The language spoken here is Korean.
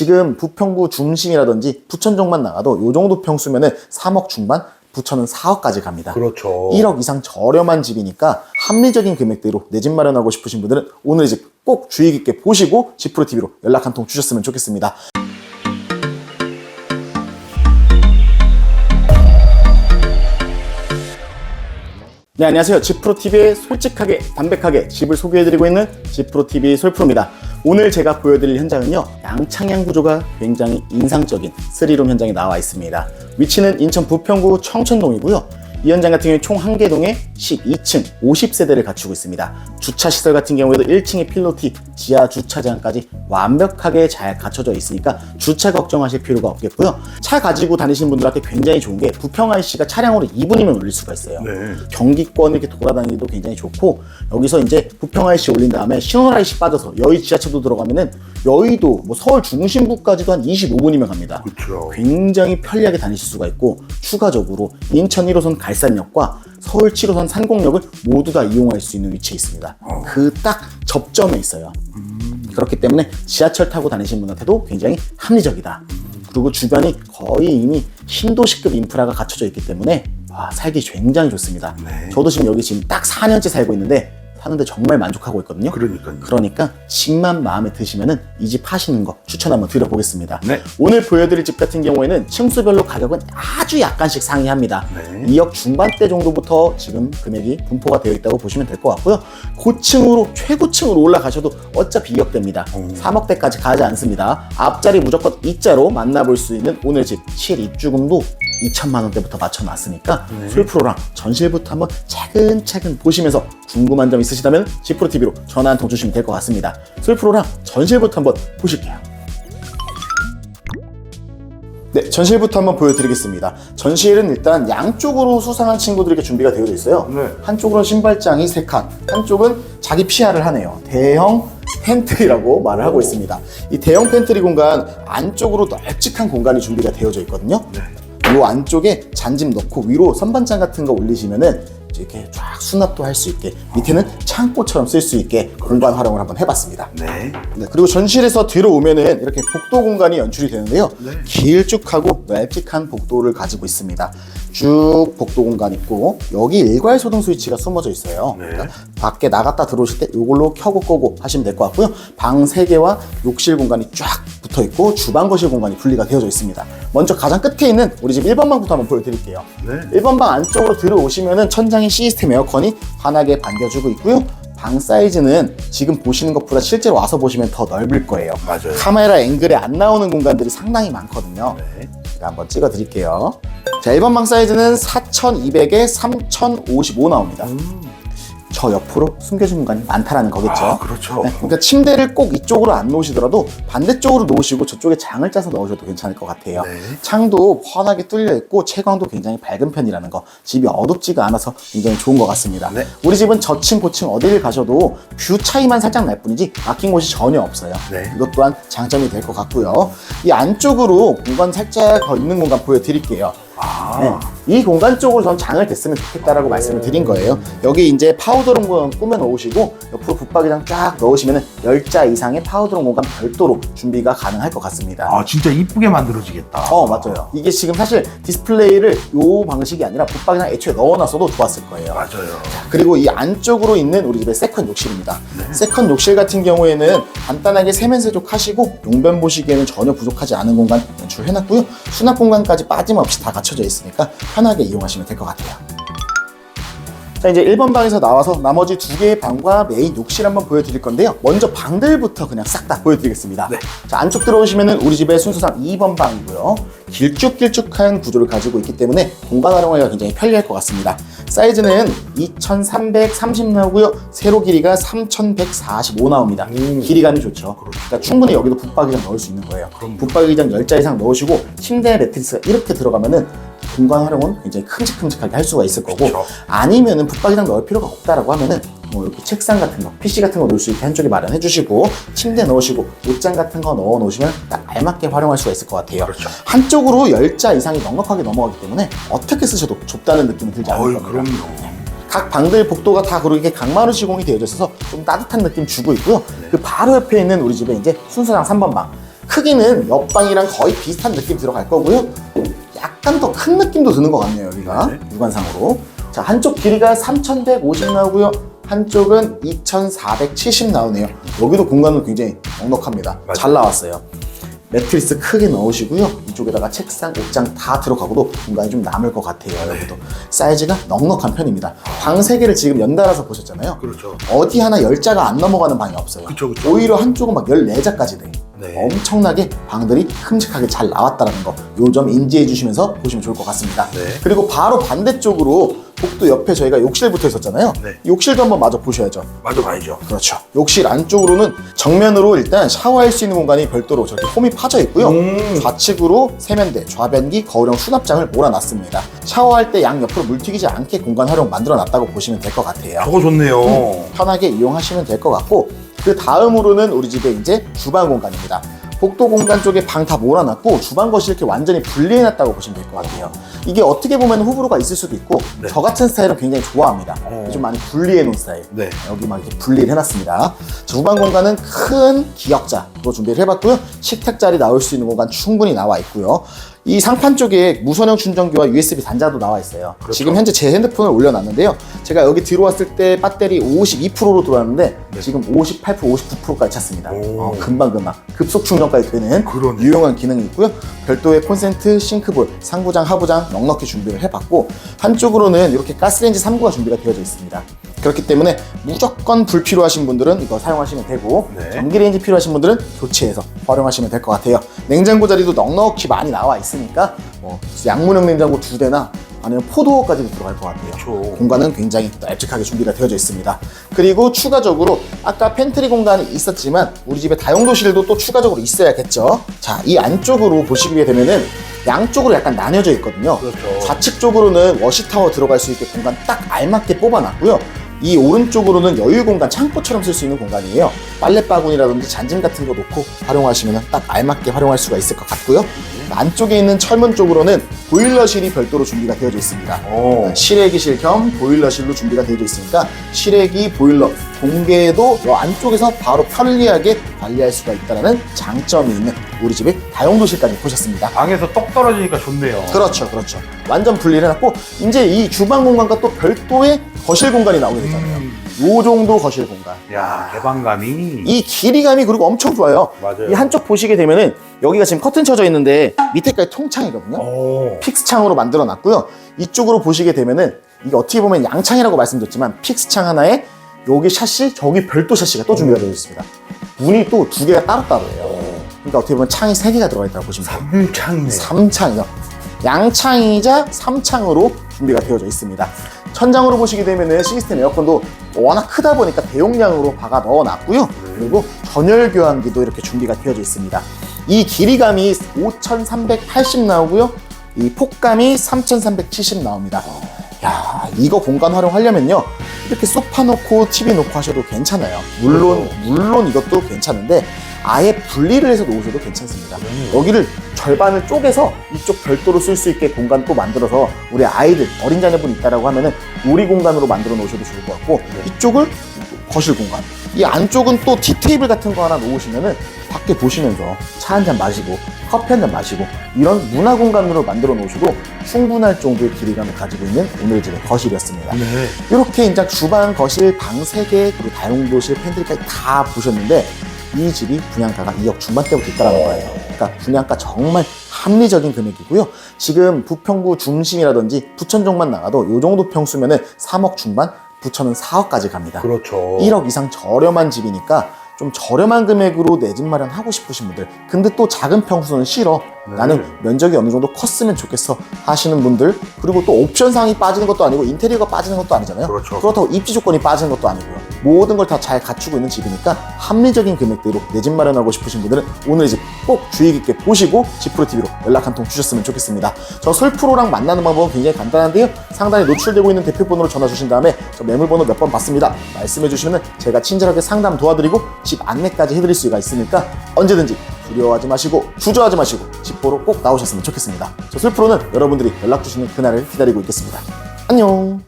지금 부평구 중심이라든지 부천 쪽만 나가도 요 정도 평수면은 3억 중반, 부천은 4억까지 갑니다. 그렇죠. 1억 이상 저렴한 집이니까 합리적인 금액대로 내 집 마련하고 싶으신 분들은 오늘 이집꼭 주의 깊게 보시고 지프로TV로 연락 한 통 주셨으면 좋겠습니다. 네, 안녕하세요. 지프로TV의 솔직하게, 담백하게 집을 소개해드리고 있는 지프로TV 솔프로입니다. 오늘 제가 보여드릴 현장은요, 양창양 구조가 굉장히 인상적인 스리룸 현장에 나와 있습니다. 위치는 인천 부평구 청천동이고요. 이 현장 같은 경우에 총 한 개 동에 12층 50세대를 갖추고 있습니다. 주차 시설 같은 경우에도 1층에 필로티, 지하 주차장까지 완벽하게 잘 갖춰져 있으니까 주차 걱정하실 필요가 없겠고요. 차 가지고 다니시는 분들한테 굉장히 좋은 게 부평 IC가 차량으로 2분이면 올릴 수가 있어요. 네. 경기권 이렇게 돌아다니기도 굉장히 좋고 여기서 이제 부평 IC 올린 다음에 신월 IC 빠져서 여의 지하철도 들어가면은 여의도 뭐 서울 중심부까지도 한 25분이면 갑니다. 그렇죠. 굉장히 편리하게 다니실 수가 있고 추가적으로 인천 1호선 갈산역과 서울 7호선 산곡역을 모두 다 이용할 수 있는 위치에 있습니다. 그딱 접점에 있어요. 그렇기 때문에 지하철 타고 다니시는 분한테도 굉장히 합리적이다. 그리고 주변이 거의 이미 신도시급 인프라가 갖춰져 있기 때문에 와, 살기 굉장히 좋습니다. 네. 저도 지금 여기 지금 딱 4년째 살고 있는데 사는데 정말 만족하고 있거든요. 그러니까요. 그러니까 집만 마음에 드시면은 이 집 하시는 거 추천 한번 드려보겠습니다. 네. 오늘 보여드릴 집 같은 경우에는 층수별로 가격은 아주 약간씩 상이합니다. 네. 2억 중반대 정도부터 지금 금액이 분포가 되어 있다고 보시면 될 것 같고요. 고층으로 최고층으로 올라가셔도 어차피 2억대입니다. 3억대까지 가지 않습니다. 앞자리 무조건 이자로 만나볼 수 있는 오늘 집 실입주금도 2천만 원대부터 맞춰놨으니까 솔프로랑 전실부터 한번 차근차근 보시면서 궁금한 점 있으시다면 지프로TV로 전화 한 통 주시면 될 것 같습니다. 솔프로랑 전실부터 한번 보실게요. 네, 전실부터 한번 보여드리겠습니다. 전실은 일단 양쪽으로 수상한 친구들에게 준비가 되어져 있어요. 네. 한쪽으로는 신발장이 3칸, 한쪽은 자기 피아를 하네요. 대형 팬트리라고 말을 하고 있습니다. 이 대형 팬트리 공간 안쪽으로 널찍한 공간이 준비가 되어져 있거든요. 네. 이 안쪽에 잔짐 넣고 위로 선반장 같은 거 올리시면은 이렇게 쫙 수납도 할 수 있게 밑에는 창고처럼 쓸 수 있게 공간 활용을 한번 해봤습니다. 네. 네, 그리고 전실에서 들어오면은 이렇게 복도 공간이 연출이 되는데요. 네. 길쭉하고 널찍한 복도를 가지고 있습니다. 쭉 복도 공간 있고 여기 일괄 소등 스위치가 숨어져 있어요. 네. 그러니까 밖에 나갔다 들어오실 때 이걸로 켜고 끄고 하시면 될 것 같고요. 방 3개와 욕실 공간이 쫙 붙어 있고 주방 거실 공간이 분리가 되어져 있습니다. 먼저 가장 끝에 있는 우리 집 1번 방부터 한번 보여드릴게요. 네. 1번 방 안쪽으로 들어오시면은 천장에 시스템 에어컨이 환하게 반겨주고 있고요. 방 사이즈는 지금 보시는 것보다 실제로 와서 보시면 더 넓을 거예요. 맞아요. 카메라 앵글에 안 나오는 공간들이 상당히 많거든요. 네. 제가 한번 찍어 드릴게요. 자, 1번 방 사이즈는 4200에 3055 나옵니다. 저 옆으로 숨겨진 공간이 많다라는 거겠죠. 아, 그렇죠. 네, 그러니까 침대를 꼭 이쪽으로 안 놓으시더라도 반대쪽으로 놓으시고 저쪽에 장을 짜서 넣으셔도 괜찮을 것 같아요. 네. 창도 훤하게 뚫려 있고 채광도 굉장히 밝은 편이라는 거. 집이 어둡지가 않아서 굉장히 좋은 것 같습니다. 네. 우리 집은 저층 고층 어디를 가셔도 뷰 차이만 살짝 날 뿐이지 막힌 곳이 전혀 없어요. 네. 이것 또한 장점이 될 것 같고요. 이 안쪽으로 공간 살짝 더 있는 공간 보여드릴게요. 아. 네. 이 공간 쪽으로 전 장을 댔으면 좋겠다라고 말씀을 드린 거예요. 여기 이제 파우더룸 공간 꾸며 놓으시고 옆으로 붙박이장 쫙 넣으시면 10자 이상의 파우더룸 공간 별도로 준비가 가능할 것 같습니다. 아, 진짜 이쁘게 만들어지겠다. 어 맞아요. 이게 지금 사실 디스플레이를 요 방식이 아니라 붙박이장 애초에 넣어놨어도 좋았을 거예요. 맞아요. 그리고 이 안쪽으로 있는 우리 집의 세컨 욕실입니다. 세컨 욕실 같은 경우에는 간단하게 세면 세족 하시고 용변 보시기에는 전혀 부족하지 않은 공간 연출해놨고요. 수납 공간까지 빠짐없이 다 갖춰져 있으니까 편하게 이용하시면 될 것 같아요. 자 이제 1번 방에서 나와서 나머지 두 개의 방과 메인 욕실 한번 보여드릴 건데요. 먼저 방들부터 그냥 싹 다 보여드리겠습니다. 네. 자 안쪽 들어오시면은 우리 집의 순서상 2번 방이고요. 길쭉길쭉한 구조를 가지고 있기 때문에 공간 활용하기가 굉장히 편리할 것 같습니다. 사이즈는 2330 나오고요. 세로 길이가 3145 나옵니다. 음. 길이감이 좋죠. 그러니까 충분히 여기도 붙박이장 넣을 수 있는 거예요. 그럼요. 붙박이장 10자 이상 넣으시고 침대 매트리스가 이렇게 들어가면은 공간 활용은 굉장히 큼직큼직하게 할 수가 있을 거고 그쵸. 아니면은 붙박이장 넣을 필요가 없다라고 하면은 뭐 이렇게 책상 같은 거, PC 같은 거 놓을 수 있게 한쪽에 마련해 주시고 침대 넣으시고 옷장 같은 거 넣어 놓으시면 딱 알맞게 활용할 수가 있을 것 같아요. 그렇죠. 한쪽으로 10자 이상이 넉넉하게 넘어가기 때문에 어떻게 쓰셔도 좁다는 느낌이 들지 않을 겁니다. 그럼요. 각 방들 복도가 다 그렇게 강마루 시공이 되어져 있어서 좀 따뜻한 느낌 주고 있고요. 그 바로 옆에 있는 우리 집에 이제 순서상 3번 방. 크기는 옆방이랑 거의 비슷한 느낌 들어갈 거고요. 약간 더 큰 느낌도 드는 것 같네요, 여기가. 네. 육안상으로. 자, 한쪽 길이가 3150 나오고요. 한쪽은 2470 나오네요. 여기도 공간은 굉장히 넉넉합니다. 맞아요. 잘 나왔어요. 매트리스 크게 넣으시고요. 이쪽에다가 책상, 옷장 다 들어가고도 공간이 좀 남을 것 같아요. 여기도 사이즈가 넉넉한 편입니다. 방 세 개를 지금 연달아서 보셨잖아요. 그렇죠. 어디 하나 10자가 안 넘어가는 방이 없어요. 그쵸, 그쵸. 오히려 한쪽은 막 14자까지 돼. 네. 엄청나게 방들이 큼직하게 잘 나왔다는 거. 요 점 인지해 주시면서 보시면 좋을 것 같습니다. 네. 그리고 바로 반대쪽으로 복도 옆에 저희가 욕실 붙어 있었잖아요. 네. 욕실도 한번 마저 보셔야죠. 맞아 봐야죠. 그렇죠. 욕실 안쪽으로는 정면으로 일단 샤워할 수 있는 공간이 별도로 저렇게 홈이 파져 있고요. 음. 좌측으로 세면대, 좌변기, 거울형 수납장을 몰아놨습니다. 샤워할 때 양 옆으로 물 튀기지 않게 공간 활용 만들어 놨다고 보시면 될 것 같아요. 저거 좋네요. 편하게 이용하시면 될 것 같고 그 다음으로는 우리 집의 이제 주방 공간입니다. 복도 공간 쪽에 방 다 몰아놨고 주방 거실 이렇게 완전히 분리해놨다고 보시면 될 것 같아요. 이게 어떻게 보면 호불호가 있을 수도 있고 네. 저 같은 스타일은 굉장히 좋아합니다. 어. 좀 많이 분리해놓은 스타일. 네. 여기 막 이렇게 분리를 해놨습니다. 주방 공간은 큰 기역자로 준비를 해봤고요. 식탁 자리 나올 수 있는 공간 충분히 나와 있고요. 이 상판 쪽에 무선형 충전기와 USB 단자도 나와 있어요. 그렇죠. 지금 현재 제 핸드폰을 올려놨는데요. 제가 여기 들어왔을 때 배터리 52%로 들어왔는데 네. 지금 58%, 59%까지 찼습니다. 오. 어, 금방 금방 급속 충전까지 되는 그러네. 유용한 기능이 있고요. 별도의 콘센트, 싱크볼, 상부장, 하부장 넉넉히 준비를 해봤고 한쪽으로는 이렇게 가스레인지 3구가 준비가 되어져 있습니다. 그렇기 때문에 무조건 불 필요하신 분들은 이거 사용하시면 되고 네. 전기레인지 필요하신 분들은 교체해서 활용하시면 될 것 같아요. 냉장고 자리도 넉넉히 많이 나와 있으니까 뭐 양문형 냉장고 두 대나 아니면 포도어까지도 들어갈 것 같아요. 그렇죠. 공간은 굉장히 널찍하게 준비가 되어져 있습니다. 그리고 추가적으로 아까 팬트리 공간이 있었지만 우리 집에 다용도실도 또 추가적으로 있어야겠죠. 자, 이 안쪽으로 보시게 되면은 양쪽으로 약간 나뉘어져 있거든요. 그렇죠. 좌측 쪽으로는 워시타워 들어갈 수 있게 공간 딱 알맞게 뽑아놨고요. 이 오른쪽으로는 여유 공간, 창고처럼 쓸 수 있는 공간이에요. 빨래 바구니라든지 잔짐 같은 거 놓고 활용하시면 딱 알맞게 활용할 수가 있을 것 같고요. 안쪽에 있는 철문 쪽으로는 보일러실이 별도로 준비가 되어져 있습니다. 오. 실외기실 겸 보일러실로 준비가 되어져 있으니까 실외기, 보일러, 동계도 이 안쪽에서 바로 편리하게 관리할 수가 있다는 장점이 있는 우리 집의 다용도실까지 보셨습니다. 방에서 떡 떨어지니까 좋네요. 그렇죠, 그렇죠. 완전 분리를 해놨고 이제 이 주방 공간과 또 별도의 거실 공간이 나오게 되잖아요. 음. 요 정도 거실 공간. 야 개방감이. 이 길이감이 그리고 엄청 좋아요. 맞아요. 이 한쪽 보시게 되면은 여기가 지금 커튼 쳐져 있는데 밑에까지 통창이거든요. 오. 픽스 창으로 만들어 놨고요. 이쪽으로 보시게 되면은 이게 어떻게 보면 양창이라고 말씀드렸지만 픽스 창 하나에 여기 샤시, 저기 별도 샤시가 또 준비가 되어 있습니다. 문이 또 두 개가 따로따로예요. 그러니까 어떻게 보면 창이 세 개가 들어가 있다고 보시면 돼요. 삼창이네. 삼창이요. 양창이자 삼창으로 준비가 되어져 있습니다. 천장으로 보시게 되면은 시스템 에어컨도 워낙 크다 보니까 대용량으로 박아 넣어놨고요. 그리고 전열 교환기도 이렇게 준비가 되어져 있습니다. 이 길이감이 5,380 나오고요. 이 폭감이 3,370 나옵니다. 야, 이거 공간 활용하려면요. 이렇게 소파 놓고 TV 놓고 하셔도 괜찮아요. 물론, 물론 이것도 괜찮은데 아예 분리를 해서 놓으셔도 괜찮습니다. 여기를 절반을 쪼개서 이쪽 별도로 쓸 수 있게 공간 또 만들어서 우리 아이들, 어린 자녀분 있다라고 하면은 놀이 공간으로 만들어 놓으셔도 좋을 것 같고 이쪽을 거실 공간. 이 안쪽은 또 티테이블 같은 거 하나 놓으시면은 밖에 보시면서 차 한 잔 마시고 커피 한 잔 마시고 이런 문화 공간으로 만들어 놓으셔도 충분할 정도의 길이감을 가지고 있는 오늘 집의 거실이었습니다. 네. 이렇게 이제 주방, 거실, 방 3개, 그리고 다용도실, 팬트리까지 다 보셨는데 이 집이 분양가가 2억 중반대부터 있다는 거예요. 그러니까 분양가 정말 합리적인 금액이고요. 지금 부평구 중심이라든지 부천 쪽만 나가도 이 정도 평수면은 3억 중반, 부천은 4억까지 갑니다. 그렇죠. 1억 이상 저렴한 집이니까 좀 저렴한 금액으로 내 집 마련하고 싶으신 분들 근데 또 작은 평수는 싫어 네. 나는 면적이 어느 정도 컸으면 좋겠어 하시는 분들 그리고 또 옵션 사항이 빠지는 것도 아니고 인테리어가 빠지는 것도 아니잖아요 그렇죠. 그렇다고 입지 조건이 빠지는 것도 아니고요 모든 걸 다 잘 갖추고 있는 집이니까 합리적인 금액대로 내 집 마련하고 싶으신 분들은 오늘 집 꼭 주의 깊게 보시고 지프로TV로 연락 한 통 주셨으면 좋겠습니다. 저 솔프로랑 만나는 방법은 굉장히 간단한데요. 상단에 노출되고 있는 대표번호로 전화 주신 다음에 저 매물번호 몇 번 받습니다. 말씀해 주시면 제가 친절하게 상담 도와드리고 집 안내까지 해드릴 수가 있으니까 언제든지 두려워하지 마시고 주저하지 마시고 집 보러 꼭 나오셨으면 좋겠습니다. 저 솔프로는 여러분들이 연락 주시는 그날을 기다리고 있겠습니다. 안녕